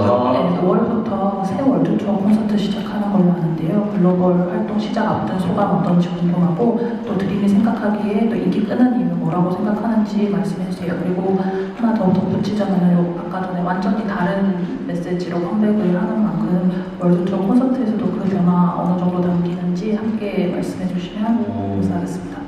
아. 네, 5월부터 새 월드 투어 콘서트 시작하는 걸로 아는데요. 글로벌 활동 시작 앞둔 소감 어떤지 궁금하고 또 드림이 생각하기에 또 인기 끄는 이유 뭐라고 생각하는지 말씀해 주세요. 그리고 하나 더 덧붙이자면요. 아까 전에 완전히 다른 메시지로 컴백을 하는 만큼 월드 투어 콘서트에서도 그 변화 어느 정도 담기는지 함께 말씀해 주시면 오. 감사하겠습니다.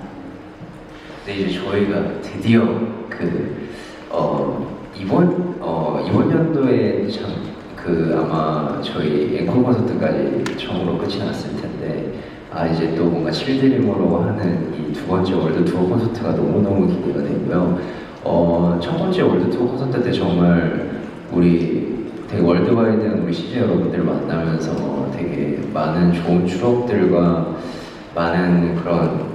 네, 이제 저희가 드디어 그, 어, 이번, 어, 이번 연도에 참, 그, 아마 저희 앵콜 콘서트까지 처음으로 끝이 났을 텐데, 아, 이제 또 뭔가 칠드림으로 하는 이 두 번째 월드 투어 콘서트가 너무 너무 기대가 되고요. 어, 첫 번째 월드 투어 콘서트 때 정말 우리 되게 월드와이드한 우리 CJ 여러분들 만나면서 되게 많은 좋은 추억들과 많은 그런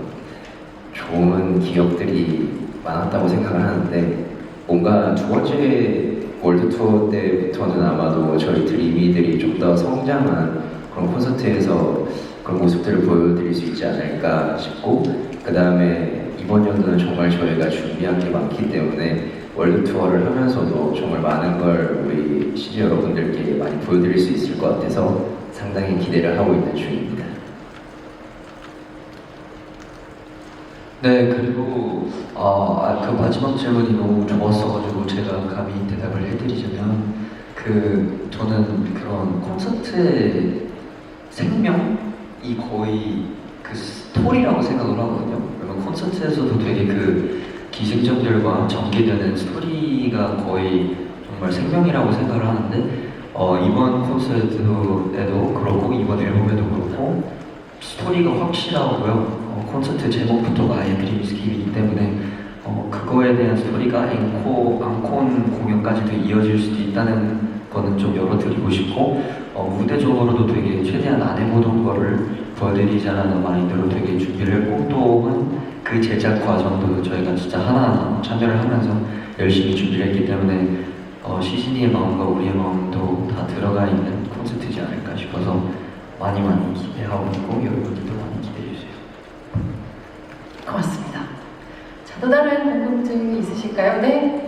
좋은 기억들이 많았다고 생각을 하는데 뭔가 두 번째 월드 투어 때부터는 아마도 저희 드리미들이 좀 더 성장한 그런 콘서트에서 그런 모습들을 보여드릴 수 있지 않을까 싶고 그 다음에 이번 연도는 정말 저희가 준비한 게 많기 때문에 월드 투어를 하면서도 정말 많은 걸 우리 CG 여러분들께 많이 보여드릴 수 있을 것 같아서 상당히 기대를 하고 있는 중입니다. 네, 그리고 어, 아, 그 마지막 질문이 너무 좋았어가지고 제가 감히 대답을 해드리자면 그 저는 그런 콘서트의 생명이 거의 그 스토리라고 생각을 하거든요. 그러면 콘서트에서도 되게 그 기승전결과 전개되는 스토리가 거의 정말 생명이라고 생각을 하는데 어, 이번 콘서트에도 그렇고 이번 앨범에도 그렇고 스토리가 확실하고요. 어, 콘서트 제목부터가 아예 드림스킵이기 때문에 어, 그거에 대한 스토리가 앵코, 앙콘 공연까지도 이어질 수도 있다는 거는 좀 열어드리고 싶고 어, 무대적으로도 되게 최대한 안 해보던 거를 보여드리자라는 마인드로 되게 준비를 했고 또한 그 제작 과정도 저희가 진짜 하나하나 참여를 하면서 열심히 준비를 했기 때문에 어, 시신이의 마음과 우리의 마음도 다 들어가 있는 콘서트지 않을까 싶어서 많이 많이 기대하고 있고 여러분들도 많이 기대해 주세요. 고맙습니다. 자, 또 다른 궁금증이 있으실까요? 네?